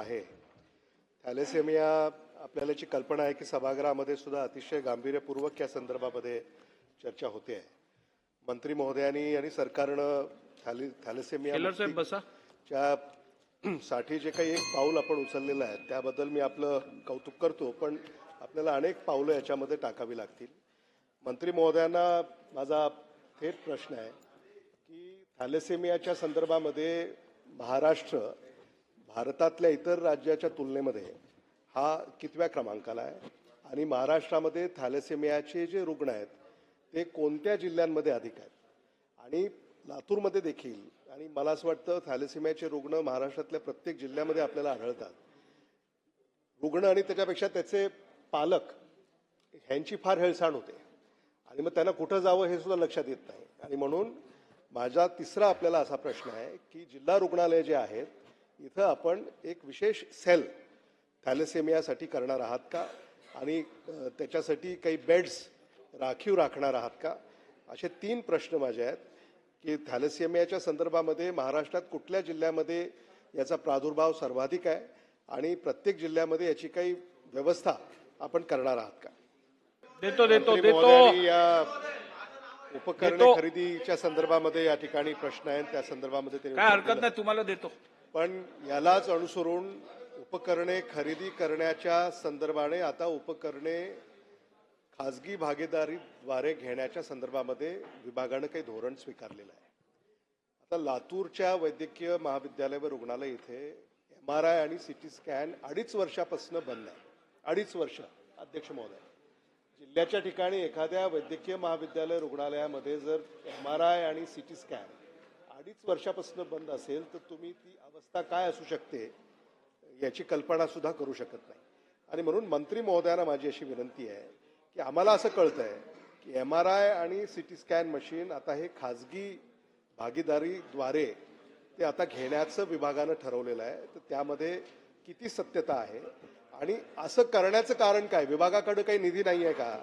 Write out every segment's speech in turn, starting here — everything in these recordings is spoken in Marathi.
आहे. थॅलेसेमिया आपल्याला याची कल्पना आहे की सभागृहामध्ये सुद्धा अतिशय गांभीर्यपूर्वक या संदर्भामध्ये चर्चा होते. आहे मंत्री महोदयांनी आणि सरकारनं थॅले थॅलेसेमिया टेलर साहेब बसा. च्या साठी जे काही एक पाऊल आपण उचललेलं आहे त्याबद्दल मी आपलं कौतुक करतो पण आपल्याला अनेक पावलं याच्यामध्ये टाकावी लागतील. मंत्री महोदयांना माझा थेट प्रश्न आहे की थॅलेसेमियाच्या संदर्भामध्ये महाराष्ट्र भारतातल्या इतर राज्याच्या तुलनेमध्ये हा कितव्या क्रमांकाला आहे? आणि महाराष्ट्रामध्ये थॅलेसेमियाचे जे रुग्ण आहेत ते कोणत्या जिल्ह्यांमध्ये अधिक आहेत? आणि लातूरमध्ये देखील आणि मला असं वाटतं थॅलेसेमियाचे रुग्ण महाराष्ट्रातल्या प्रत्येक जिल्ह्यामध्ये आपल्याला आढळतात. रुग्ण आणि त्याच्यापेक्षा त्याचे पालक ह्यांची फार हेळसाण होते. आणि मग त्यांना कुठं जावं हे सुद्धा लक्षात येत नाही. आणि म्हणून माझा तिसरा आपल्याला असा प्रश्न आहे की जिल्हा रुग्णालय जे आहेत इथं आपण एक विशेष सेल थॅलेसेमियासाठी करणार आहात का? आणि त्याच्यासाठी काही बेड्स राखीव राखणार आहात का? असे तीन प्रश्न माझे आहेत की थॅलेसेमियाच्या संदर्भामध्ये महाराष्ट्रात कुठल्या जिल्ह्यामध्ये याचा प्रादुर्भाव सर्वाधिक आहे आणि प्रत्येक जिल्ह्यामध्ये याची काही व्यवस्था आपण करणार आहात का? देतो देतो देतो. या उपकरणे. खरेदीच्या संदर्भामध्ये या ठिकाणी प्रश्न आहेत. त्या संदर्भामध्ये काय हरकत. नाही तुम्हाला देतो. पण यालाच अनुसरून उपकरणे खरेदी करण्याच्या संदर्भाने आता उपकरणे खाजगी भागीदारीद्वारे घेण्याच्या संदर्भामध्ये विभागानं काही धोरण स्वीकारलेलं आहे. आता लातूरच्या वैद्यकीय महाविद्यालय व रुग्णालय इथे एम आर आय आणि सी टी स्कॅन अडीच वर्षापासून बंद आहे. अडीच वर्ष अध्यक्ष महोदय. जिल्ह्याच्या ठिकाणी एखाद्या वैद्यकीय महाविद्यालय रुग्णालयामध्ये जर एम आर आय आणि सी टी स्कॅन अडीच वर्षापासून बंद असेल तर तुम्ही ती अवस्था काय असू शकते याची कल्पना सुद्धा करू शकत नाही. आणि म्हणून मंत्री महोदयांना माझी अशी विनंती आहे की आम्हाला असं कळतं आहे की एम आर आय आणि सी टी स्कॅन मशीन आता हे खाजगी भागीदारीद्वारे ते आता घेण्याचं विभागानं ठरवलेलं आहे. तर त्यामध्ये किती सत्यता आहे आणि असं करण्याचं कारण काय? विभागाकडं काही निधी नाही आहे का?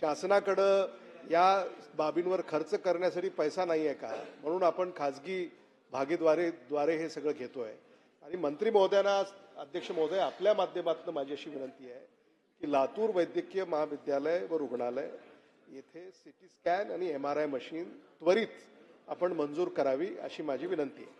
शासनाकडं या बाबींवर खर्च करण्यासाठी पैसा नाही आहे का? म्हणून आपण खाजगी भागीद्वारे द्वारे हे सगळं घेतोय. आणि मंत्री महोदयांना अध्यक्ष महोदय आपल्या माध्यमातून माझी अशी विनंती आहे की लातूर वैद्यकीय महाविद्यालय व रुग्णालय येथे सिटी स्कॅन आणि एम आर आय मशीन त्वरित आपण मंजूर करावी अशी माझी विनंती आहे.